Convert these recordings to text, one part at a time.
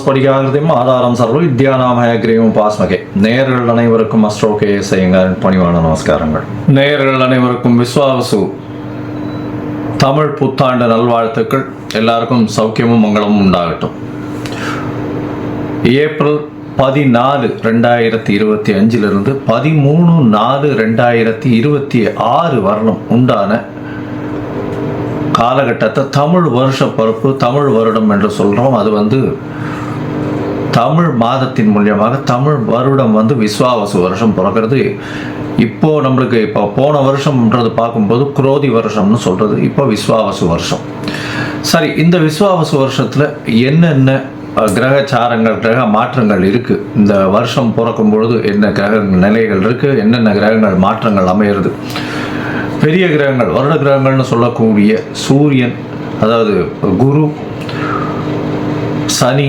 ஸ்படிகாகிருதியும் ஆதாரம் சர்வ வித்யாநாமயக்ரீவம் பாஸ்மகே நேயர்கள் அனைவருக்கும் அஸ்ட்ரோ கே பணிவான நமஸ்காரங்கள். நேயர்கள் அனைவருக்கும் விஸ்வாவசு. தமிழ் புத்தாண்டு நல்வாழ்த்துக்கள். எல்லாருக்கும் சௌக்கியமும் மங்களமும் உண்டாகட்டும். ஏப்ரல் பதினாலு ரெண்டாயிரத்தி இருபத்தி அஞ்சிலிருந்து பதிமூணு நாலு ரெண்டாயிரத்தி இருபத்தி ஆறு வருடம் உண்டான காலகட்டத்தை தமிழ் வருஷ பருப்பு தமிழ் வருடம் என்று சொல்கிறோம் அது வந்து தமிழ் மாதத்தின் மூலியமாக தமிழ் வருடம் வந்து விஸ்வாவசு வருஷம் பிறக்கிறது. இப்போ நம்மளுக்கு இப்போ போன வருஷம்ன்றது பார்க்கும்போது குரோதி வருஷம்னு சொல்கிறது இப்போ விஸ்வாவசு வருஷம். சரி இந்த விஸ்வாவசு வருஷத்தில் என்னென்ன கிரகச்சாரங்கள் கிரக மாற்றங்கள் இருக்குது இந்த வருஷம் பிறக்கும் பொழுது என்ன கிரக நிலைகள் இருக்குது என்னென்ன கிரகங்கள் மாற்றங்கள் அமையிறது? பெரிய கிரகங்கள் வருட கிரகங்கள்னு சொல்லக்கூடிய சூரியன் அதாவது குரு சனி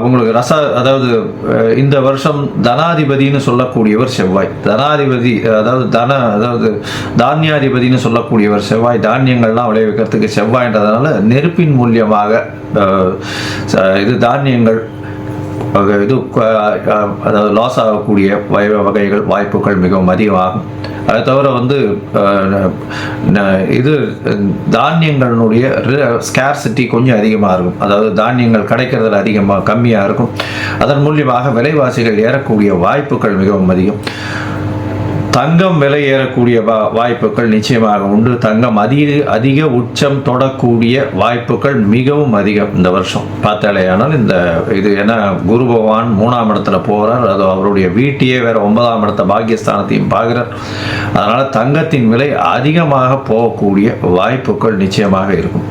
உங்களுக்கு ரச அதாவது இந்த வருஷம் தனாதிபதினு சொல்லக்கூடியவர் செவ்வாய். தனாதிபதி அதாவது தன அதாவது தானியாதிபதினு சொல்லக்கூடியவர் செவ்வாய். தானியங்கள்லாம் விளைவிக்கிறதுக்கு செவ்வாய்ன்றதுனால நெருப்பின் மூலியமாக இது தானியங்கள் இது அதாவது லாஸ் ஆகக்கூடிய வகை- வகைகள் வாய்ப்புகள் மிகவும் அதிகமாகும். அதை தவிர வந்து இது தானியங்களினுடைய ஸ்கேர்சிட்டி கொஞ்சம் அதிகமாக இருக்கும். அதாவது தானியங்கள் கிடைக்கிறதுல அதிகமாக கம்மியாக இருக்கும். அதன் மூலியமாக விலைவாசிகள் ஏறக்கூடிய வாய்ப்புகள் மிகவும் அதிகம். தங்கம் விலை ஏறக்கூடிய வா வாய்ப்புகள் நிச்சயமாக உண்டு. தங்கம் அதிக அதிக உச்சம் தொடக்கூடிய வாய்ப்புகள் மிகவும் அதிகம் இந்த வருஷம். பார்த்தாலேயானால் இந்த இது ஏன்னா குரு பகவான் மூணாம் இடத்துல போகிறார் அது அவருடைய வீட்டையே வேற ஒன்பதாம் இடத்த பாக்கியஸ்தானத்தையும் பார்க்குறார். அதனால் தங்கத்தின் விலை அதிகமாக போகக்கூடிய வாய்ப்புகள் நிச்சயமாக இருக்கும்.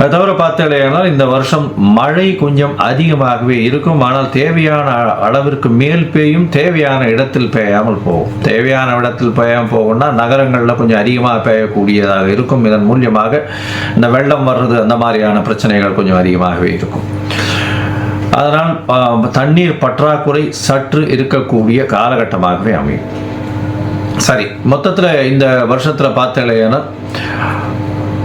அது தவிர பார்த்தாலேயானால் இந்த வருஷம் மழை கொஞ்சம் அதிகமாகவே இருக்கும். ஆனால் தேவையான அ- அளவிற்கு மேல் பெய்யும் தேவையான இடத்தில் பெய்யாமல் போகும். தேவையான இடத்தில் பெய்யாமல் போகும்னா நகரங்களில் கொஞ்சம் அதிகமாக பெய்யக்கூடியதாக இருக்கும். இதன் மூலியமாக இந்த வெள்ளம் வர்றது அந்த மாதிரியான பிரச்சனைகள் கொஞ்சம் அதிகமாகவே இருக்கும். அதனால் தண்ணீர் பற்றாக்குறை சற்று இருக்கக்கூடிய காலகட்டமாகவே அமையும். சரி மொத்தத்தில் இந்த வருஷத்தில் பார்த்தலையானா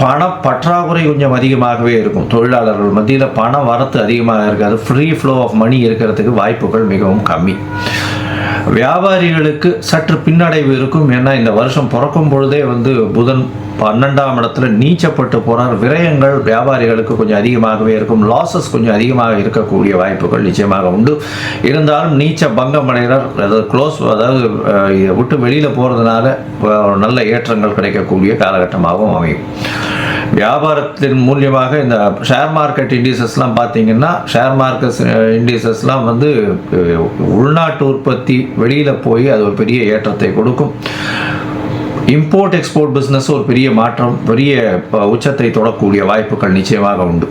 பண பற்றாக்குறை கொஞ்சம் அதிகமாகவே இருக்கும். தொழிலாளர்கள் மத்தியில் பண வரத்து அதிகமாக இருக்காது. ஃப்ரீ ஃப்ளோ ஆஃப் மணி இருக்கிறதுக்கு வாய்ப்புகள் மிகவும் கம்மி. வியாபாரிகளுக்கு சற்று பின்னடைவு இருக்கும். ஏன்னா இந்த வருஷம் பிறக்கும் பொழுதே வந்து புதன் பன்னெண்டாம் இடத்துல நீச்சப்பட்டு போனார் விரயங்கள் வியாபாரிகளுக்கு கொஞ்சம் அதிகமாகவே இருக்கும். லாசஸ் கொஞ்சம் அதிகமாக இருக்கக்கூடிய வாய்ப்புகள் நிச்சயமாக உண்டு. இருந்தாலும் நீச்ச பங்கம் அடைகிறார். அதாவது க்ளோஸ் அதாவது இதை விட்டு வெளியில் போகிறதுனால நல்ல ஏற்றங்கள் கிடைக்கக்கூடிய காலகட்டமாகவும் அமையும். வியாபாரத்தின் மூலியமாக இந்த ஷேர் மார்க்கெட் இண்டிசஸ்லாம் பார்த்தீங்கன்னா ஷேர் மார்க்கெட் இண்டிசஸ்லாம் வந்து உள்நாட்டு உற்பத்தி வெளியில் போய் அது ஒரு பெரிய ஏற்றத்தை கொடுக்கும். இம்போர்ட் எக்ஸ்போர்ட் பிஸ்னஸ் ஒரு பெரிய மாற்றம் பெரிய உச்சத்தை தொடக்கூடிய வாய்ப்புகள் நிச்சயமாக உண்டு.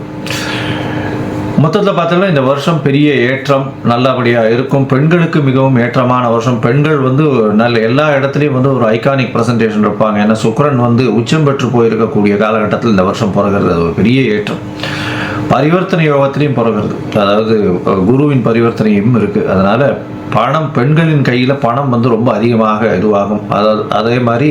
மொத்தத்தில் பார்த்தோம்னா இந்த வருஷம் பெரிய ஏற்றம் நல்லபடியாக இருக்கும். பெண்களுக்கு மிகவும் ஏற்றமான வருஷம். பெண்கள் வந்து நல்ல எல்லா இடத்துலையும் வந்து ஒரு ஐகானிக் ப்ரெசன்டேஷன் இருப்பாங்க. ஏன்னா சுக்கரன் வந்து உச்சம் பெற்று போயிருக்கக்கூடிய காலகட்டத்தில் இந்த வருஷம் பிறகுறது ஒரு பெரிய ஏற்றம். பரிவர்த்தனை யோகத்திலையும் பிறகுறது அதாவது குருவின் பரிவர்த்தனையும் இருக்குது அதனால் பணம் பெண்களின் கையில் பணம் வந்து ரொம்ப அதிகமாக இதுவாகும். அதாவது அதே மாதிரி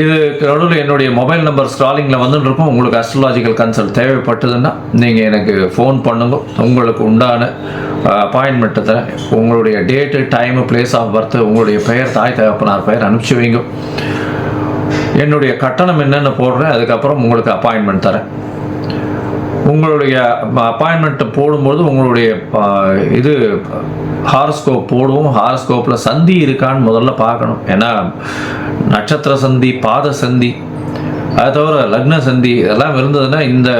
இது நடுவில் என்னுடைய மொபைல் நம்பர் ஸ்டாலிங்கில் வந்துட்டுருக்கும் உங்களுக்கு அஸ்ட்ராலாஜிக்கல் கன்சல்ட் தேவைப்பட்டதுன்னா நீங்கள் எனக்கு ஃபோன் பண்ணுங்க. உங்களுக்கு உண்டான அப்பாயின்மெண்ட்டை தரேன். உங்களுடைய date time place of birth உங்களுடைய பெயர் தாய் தகப்பனார் பெயர் அனுப்பிச்சி வைங்க. என்னுடைய கட்டணம் என்னென்னு போடுறேன். அதுக்கப்புறம் உங்களுக்கு அப்பாயின்மெண்ட் தரேன். உங்களுடைய அப்பாயின்மெண்ட்டை போடும்போது உங்களுடைய இது ஹாரஸ்கோப் போடுவோம். ஹாரஸ்கோப்பில் சந்தி இருக்கான்னு முதல்ல பார்க்கணும். ஏன்னா நட்சத்திர சந்தி பாத சந்தி அது தவிர லக்ன சந்தி இதெல்லாம் இருந்ததுன்னா இந்த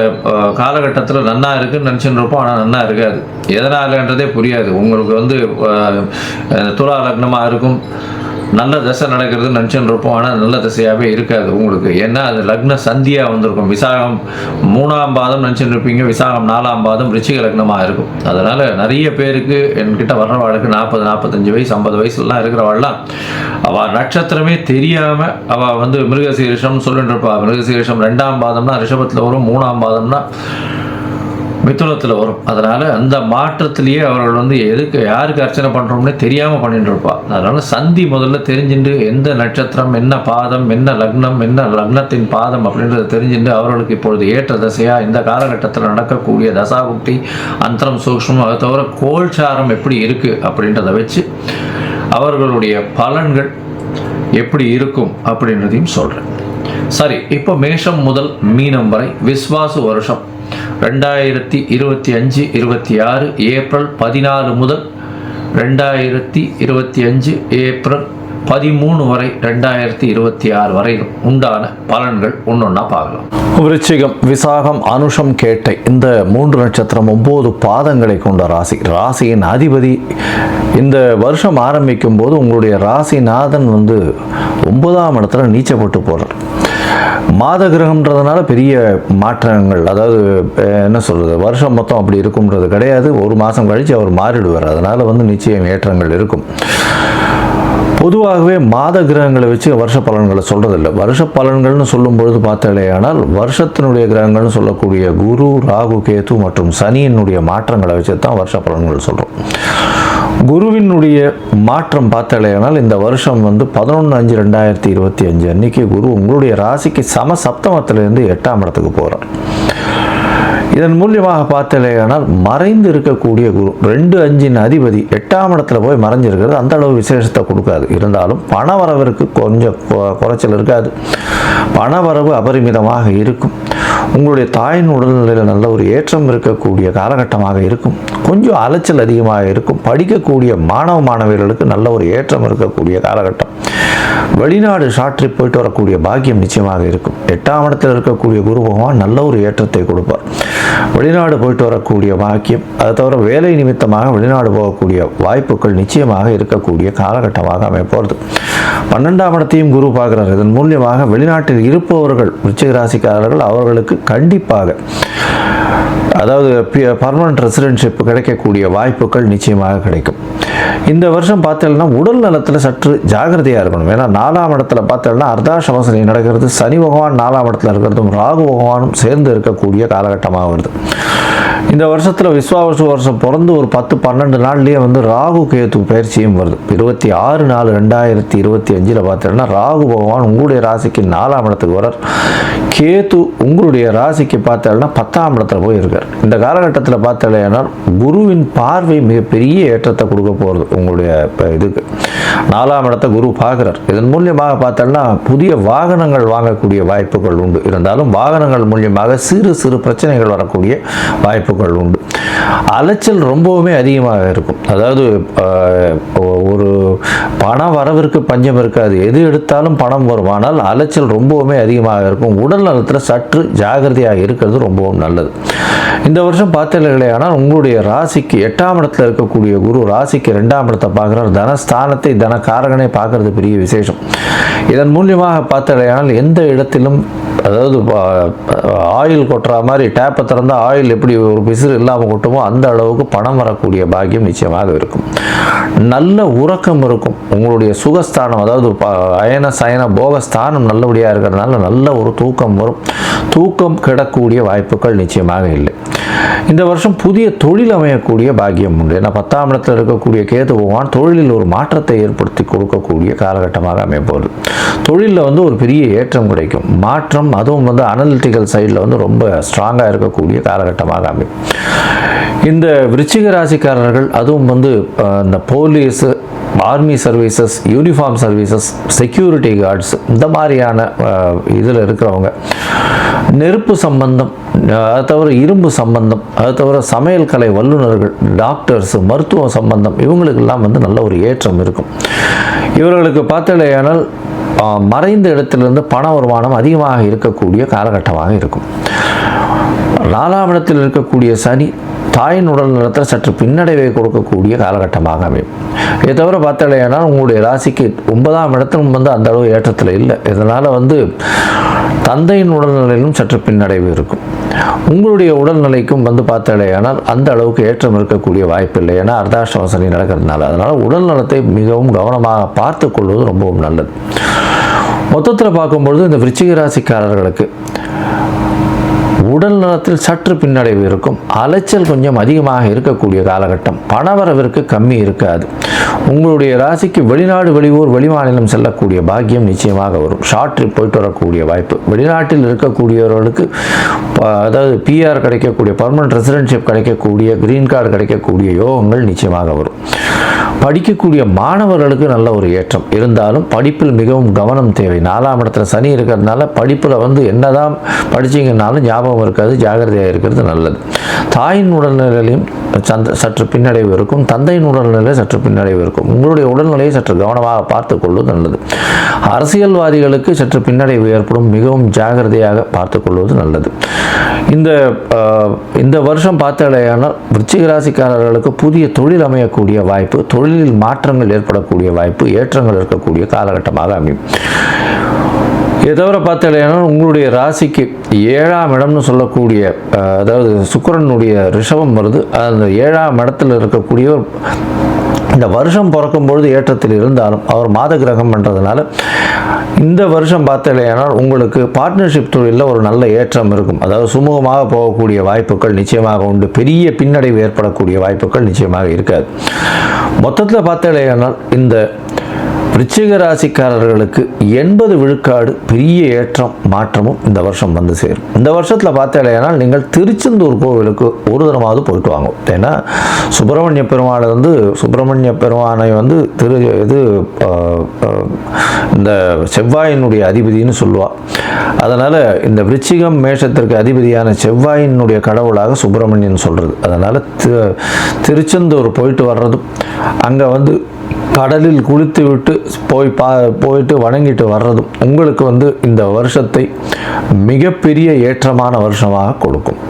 காலகட்டத்தில் நன்னா இருக்குன்னு நினச்சிட்டு இருப்போம் ஆனால் நன்னா இருக்காது. எதனாலன்றதே புரியாது. உங்களுக்கு வந்து துலா லக்னமாக இருக்கும். நல்ல தசை நடக்கிறது நினச்சிட்டு இருப்போம் ஆனால் நல்ல தசையாகவே இருக்காது உங்களுக்கு. ஏன்னா அது லக்ன சந்தியாக வந்திருக்கும். விசாகம் மூணாம் பாதம் நினச்சிட்டு இருப்பீங்க விசாகம் நாலாம் பாதம் ரிச்சிக லக்னமாக இருக்கும். அதனால் நிறைய பேருக்கு என்கிட்ட வர்றவாளுக்கு நாற்பது நாற்பத்தஞ்சு வயசு ஐம்பது வயசுலாம் இருக்கிறவாள்லாம் அவள் நட்சத்திரமே தெரியாமல் அவள் வந்து மிருகசீரிஷம் சொல்லிட்டு இருப்பாள் மிருகசீரிஷம் ரெண்டாம் பாதம்னா ரிஷபத்தில் வரும். மூணாம் பாதம்னா மிதுனத்தில் வரும். அதனால் அந்த மாற்றத்திலேயே அவர்கள் வந்து எதுக்கு யாருக்கு அர்ச்சனை பண்ணுறோம்னே தெரியாமல் பண்ணிட்டு இருப்பா அதனால் சந்தி முதல்ல தெரிஞ்சுட்டு எந்த நட்சத்திரம் என்ன பாதம் என்ன லக்னம் என்ன லக்னத்தின் பாதம் அப்படின்றத தெரிஞ்சுட்டு அவர்களுக்கு இப்பொழுது ஏற்ற தசையாக இந்த காலகட்டத்தில் நடக்கக்கூடிய தசாபுக்தி அந்தரம் சூக்ஷ்மம் அதை தவிர கோல்சாரம் எப்படி இருக்குது அப்படின்றத வச்சு அவர்களுடைய பலன்கள் எப்படி இருக்கும் அப்படின்றதையும் சொல்கிறேன் சரி இப்போ மேஷம் முதல் மீனம் வரை விஸ்வாசு வருஷம். ரெண்டாயிரத்தி இருபத்தி அஞ்சு இருபத்தி ஆறு ஏப்ரல் பதினாலு முதல் ரெண்டாயிரத்தி இருபத்தி அஞ்சு ஏப்ரல் பதிமூணு வரை ரெண்டாயிரத்தி இருபத்தி ஆறு வரையிலும் உண்டான பலன்கள் ஒன்றொன்னா பார்க்கலாம். விருச்சிகம் விசாகம் அனுஷம் கேட்டை இந்த மூன்று நட்சத்திரம் ஒம்பது பாதங்களை கொண்ட ராசி. ராசியின் அதிபதி இந்த வருஷம் ஆரம்பிக்கும் போது உங்களுடைய ராசிநாதன் வந்து ஒன்பதாம் இடத்துல நீச்சப்பட்டு போகிறார் மாத கிரகம்ன்றதுனால பெரிய மாற்றங்கள் அதாவது என்ன சொல்கிறது வருஷம் மொத்தம் அப்படி இருக்கும்ன்றது கிடையாது. ஒரு மாதம் கழித்து அவர் மாறிடுவார். அதனால் வந்து நிச்சயம் ஏற்றங்கள் இருக்கும். பொதுவாகவே மாத கிரகங்களை வச்சு வருஷ பலன்களை சொல்கிறதில்ல வருஷ பலன்கள்னு சொல்லும் பொழுது பார்த்தாலேயானால் வருஷத்தினுடைய கிரகங்கள்னு சொல்லக்கூடிய குரு ராகு கேது மற்றும் சனியினுடைய மாற்றங்களை வச்சு தான் வருஷ பலன்கள் சொல்கிறோம் குருவினுடைய மாற்றம் பார்த்தாலேயானால் இந்த வருஷம் வந்து பதினொன்று அஞ்சு ரெண்டாயிரத்தி இருபத்தி அஞ்சு அன்னைக்கு குரு உங்களுடைய ராசிக்கு சம சப்தமத்திலேருந்து எட்டாம் இடத்துக்கு போகிறார் இதன் மூலியமாக பார்த்தலையானால் மறைந்து இருக்கக்கூடிய குரு ரெண்டு அஞ்சின் அதிபதி எட்டாம் இடத்துல போய் மறைஞ்சிருக்கிறது. அந்த அளவு விசேஷத்தை கொடுக்காது. இருந்தாலும் பண வரவிற்கு கொஞ்சம் கொ- குறைச்சல் இருக்காது. பண வரவு அபரிமிதமாக இருக்கும். உங்களுடைய தாயின் உடல்நிலையில் நல்ல ஒரு ஏற்றம் இருக்கக்கூடிய காலகட்டமாக இருக்கும். கொஞ்சம் அலைச்சல் அதிகமாக இருக்கும். படிக்கக்கூடிய மாணவ மாணவியர்களுக்கு நல்ல ஒரு ஏற்றம் இருக்கக்கூடிய காலகட்டம் வெளிநாடு ஷார்ட் ட்ரிப் போயிட்டு வரக்கூடிய பாக்கியம் நிச்சயமாக இருக்கும். எட்டாம் இடத்தில் இருக்கக்கூடிய குரு பகவான் நல்ல ஒரு ஏற்றத்தை கொடுப்பார். வெளிநாடு போயிட்டு வரக்கூடிய பாக்கியம் அதை தவிர வேலை நிமித்தமாக வெளிநாடு போகக்கூடிய வாய்ப்புகள் நிச்சயமாக இருக்கக்கூடிய காலகட்டமாக அமைப்போகிறது பன்னெண்டாம் இடத்தையும் குரு பார்க்கிறார். இதன் மூலியமாக வெளிநாட்டில் இருப்பவர்கள் விருச்சிக ராசிக்காரர்கள் அவர்களுக்கு கண்டிப்பாக அதாவது பர்மனன்ட் ரெசிடென்ஷிப் கிடைக்கக்கூடிய வாய்ப்புகள் நிச்சயமாக கிடைக்கும். இந்த வருஷம் பார்த்தீங்கன்னா உடல் நலத்தில் சற்று ஜாகிரதையாக இருக்கணும். ஏன்னா நாலாம் இடத்துல பார்த்தீங்கன்னா அர்த்தாசமசனி நடக்கிறது சனி பகவான் நாலாம் இடத்துல இருக்கிறதும் ராகு பகவானும் சேர்ந்து இருக்கக்கூடிய காலகட்டமாக வருது. இந்த வருஷத்தில் விஸ்வாவசு வருஷம் பிறந்து ஒரு பத்து பன்னெண்டு நாள்லேயே வந்து ராகு கேத்து பயிற்சியும் வருது. இருபத்தி ஆறு நாலு ரெண்டாயிரத்தி இருபத்தி அஞ்சில் பார்த்தீங்கன்னா ராகு பகவான் உங்களுடைய ராசிக்கு நாலாம் இடத்துக்கு வரார் கேத்து உங்களுடைய ராசிக்கு பார்த்தீங்கன்னா பத்தாம் இடத்துல போய் இருக்கார் இந்த காலகட்டத்தில் பார்த்தீங்கன்னா குருவின் பார்வை மிகப்பெரிய ஏற்றத்தை கொடுக்க போகிறது உங்களுடைய இப்போ இதுக்கு. நாலாம் இடத்த குரு பார்க்குறார். இதன் மூலியமாக பார்த்தோம்னா புதிய வாகனங்கள் வாங்கக்கூடிய வாய்ப்புகள் உண்டு. இருந்தாலும் வாகனங்கள் மூலியமாக சிறு சிறு பிரச்சனைகள் வரக்கூடிய வாய்ப்புகள் உண்டு. அலைச்சல் ரொம்பவுமே அதிகமாக இருக்கும். அதாவது பணம் வரவிற்கு பஞ்சம் இருக்காது. எது எடுத்தாலும் பணம் வரும். ஆனால் அலைச்சல் ரொம்பவுமே அதிகமாக இருக்கும். உடல் நலத்தில் சற்று ஜாகிரதையாக இருக்கிறது ரொம்பவும் நல்லது. இந்த வருஷம் பார்த்தீர்களே ஆனால் உங்களுடைய ராசிக்கு எட்டாம் இடத்துல இருக்கக்கூடிய குரு ராசிக்கு ரெண்டாம் இடத்தை பார்க்குறார். தனஸ்தானத்தை தனக்காரகனை பார்க்கறது பெரிய விசேஷம். இதன் மூலியமாக பார்த்தீர்களானால் எந்த இடத்திலும் அதாவது ஆயில் கொட்டுற மாதிரி டேப்பை திறந்தால் ஆயில் எப்படி ஒரு பிசிறு இல்லாமல் கொட்டுமோ அந்த அளவுக்கு பணம் வரக்கூடிய பாக்கியம் நிச்சயமாக இருக்கும். நல்ல உறக்கம் இருக்கும். உங்களுடைய சுகஸ்தானம் அதாவது ப- அயன சயன போகஸ்தானம் நல்லபடியாக இருக்கிறதுனால நல்ல ஒரு தூக்கம் வரும். தூக்கம் கிடக்கூடிய வாய்ப்புகள் நிச்சயமாக இல்லை. இந்த வருஷம் புதிய தொழில் அமையக்கூடிய பாக்கியம் உண்டு. ஏன்னா பத்தாம் இடத்தில் இருக்கக்கூடிய கேது பகவான் தொழிலில் ஒரு மாற்றத்தை ஏற்படுத்தி கொடுக்கக்கூடிய காலகட்டமாக அமைப்போது தொழிலில் வந்து ஒரு பெரிய ஏற்றம் கிடைக்கும். மாற்றம் அதுவும் வந்து அனலிட்டிக்கல் சைடில் வந்து ரொம்ப ஸ்ட்ராங்காக இருக்கக்கூடிய காலகட்டமாக அமையும். இந்த விருச்சிக ராசிக்காரர்கள் அதுவும் வந்து இந்த police army services uniform services security guards இந்த மாதிரியான இதில் இருக்கிறவங்க நெருப்பு சம்பந்தம் அது தவிர இரும்பு சம்பந்தம் அது தவிர சமையல் கலை வல்லுநர்கள் டாக்டர்ஸ் மருத்துவ சம்பந்தம் இவங்களுக்கெல்லாம் வந்து நல்ல ஒரு ஏற்றம் இருக்கும். இவர்களுக்கு பார்த்தலையானால் மறைந்த இடத்திலிருந்து பண வருமானம் அதிகமாக இருக்கக்கூடிய காலகட்டமாக இருக்கும். நாலாம் இடத்தில் இருக்கக்கூடிய சனி தாயின் உடல் நலத்தில் சற்று பின்னடைவை கொடுக்கக்கூடிய காலகட்டமாக அமையும். இதை தவிர பார்த்தாலேனால் உங்களுடைய ராசிக்கு ஒன்பதாம் இடத்திலும் வந்து அந்த அளவு ஏற்றத்தில் இல்லை. இதனால் வந்து தந்தையின் உடல்நிலையிலும் சற்று பின்னடைவு இருக்கும். உங்களுடைய உடல்நிலைக்கும் வந்து பார்த்தாலேயானால் அந்த அளவுக்கு ஏற்றம் இருக்கக்கூடிய வாய்ப்பு இல்லை ஏன்னா அர்த்தாஷ்டம சனி நடக்கிறதுனால. அதனால் உடல் நலத்தை மிகவும் கவனமாக பார்த்து கொள்வது ரொம்பவும் நல்லது. மொத்தத்தில் பார்க்கும்பொழுது இந்த விருச்சிக ராசிக்காரர்களுக்கு உடல் நலத்தில் சற்று பின்னடைவு இருக்கும். அலைச்சல் கொஞ்சம் அதிகமாக இருக்கக்கூடிய காலகட்டம். பணவரவிற்கு கம்மி இருக்காது. உங்களுடைய ராசிக்கு வெளிநாடு வெளியூர் வெளிமாநிலம் செல்லக்கூடிய பாக்கியம் நிச்சயமாக வரும். ஷார்ட் ட்ரிப் போயிட்டு வரக்கூடிய வாய்ப்பு. வெளிநாட்டில் இருக்கக்கூடியவர்களுக்கு ப- அதாவது பிஆர் கிடைக்கக்கூடிய பர்மனன்ட் ரெசிடென்ஷிப் கிடைக்கக்கூடிய கிரீன் கார்டு கிடைக்கக்கூடிய யோகங்கள் நிச்சயமாக வரும். படிக்கக்கூடிய மாணவர்களுக்கு நல்ல ஒரு ஏற்றம். இருந்தாலும் படிப்பில் மிகவும் கவனம் தேவை. நாலாம் இடத்துல சனி இருக்கிறதுனால படிப்பில் வந்து என்னதான் படிச்சீங்கன்னாலும் ஞாபகம் இருக்காது ஜாகிரதையாக இருக்கிறது நல்லது. தாயின் உடல்நிலையிலையும் சந்த சற்று பின்னடைவு இருக்கும். தந்தையின் உடல்நிலை சற்று பின்னடைவு இருக்கும். உங்களுடைய உடல்நிலையை சற்று கவனமாக பார்த்து கொள்வது நல்லது. அரசியல்வாதிகளுக்கு சற்று பின்னடைவு ஏற்படும். மிகவும் ஜாகிரதையாக பார்த்து கொள்வது நல்லது. இந்த இந்த வருஷம் பார்த்தாலேயானால் விருச்சிகராசிக்காரர்களுக்கு புதிய தொழில் அமையக்கூடிய வாய்ப்பு தொழில் தொழிலில் மாற்றங்கள் ஏற்படக்கூடிய வாய்ப்பு ஏற்றங்கள் இருக்கக்கூடிய காலகட்டமாக அமையும். இதை தவிர உங்களுடைய ராசிக்கு ஏழாம் இடம்னு சொல்லக்கூடிய அதாவது சுக்கரனுடைய ரிஷபம் வருது. அந்த ஏழாம் இடத்துல இருக்கக்கூடிய இந்த வருஷம் பிறக்கும் பொழுது ஏற்றத்தில் இருந்தாலும் அவர் மாத கிரகம் பண்ணுறதுனால இந்த வருஷம் பார்த்தாலேயானால் உங்களுக்கு பார்ட்னர்ஷிப் தொழிலில் ஒரு நல்ல ஏற்றம் இருக்கும். அதாவது சுமூகமாக போகக்கூடிய வாய்ப்புகள் நிச்சயமாக உண்டு. பெரிய பின்னடைவு ஏற்படக்கூடிய வாய்ப்புகள் நிச்சயமாக இருக்காது. மொத்தத்தில் பார்த்தாலேயானால் இந்த விருச்சிக ராசிக்காரர்களுக்கு எண்பது விழுக்காடு பெரிய ஏற்றம் மாற்றமும் இந்த வருஷம் வந்து சேரும். இந்த வருஷத்தில் பார்த்தாலேனால் நீங்கள் திருச்செந்தூர் கோவிலுக்கு ஒரு தரமாவது போயிட்டு வாங்க. ஏன்னா சுப்பிரமணிய பெருமாளை வந்து சுப்பிரமணிய பெருமானை வந்து திரு இது இந்த செவ்வாயினுடைய அதிபதினு சொல்லுவாள் அதனால் இந்த விருச்சிகம் மேஷத்திற்கு அதிபதியான செவ்வாயினுடைய கடவுளாக சுப்பிரமணியன் சொல்கிறது அதனால் திருச்செந்தூர் போயிட்டு வர்றதும் அங்கே வந்து கடலில் குளித்து விட்டு போய் பா போயிட்டு வணங்கிட்டு வர்றதும் உங்களுக்கு வந்து இந்த வருஷத்தை மிகப்பெரிய ஏற்றமான வருஷமாக கொடுக்கும்.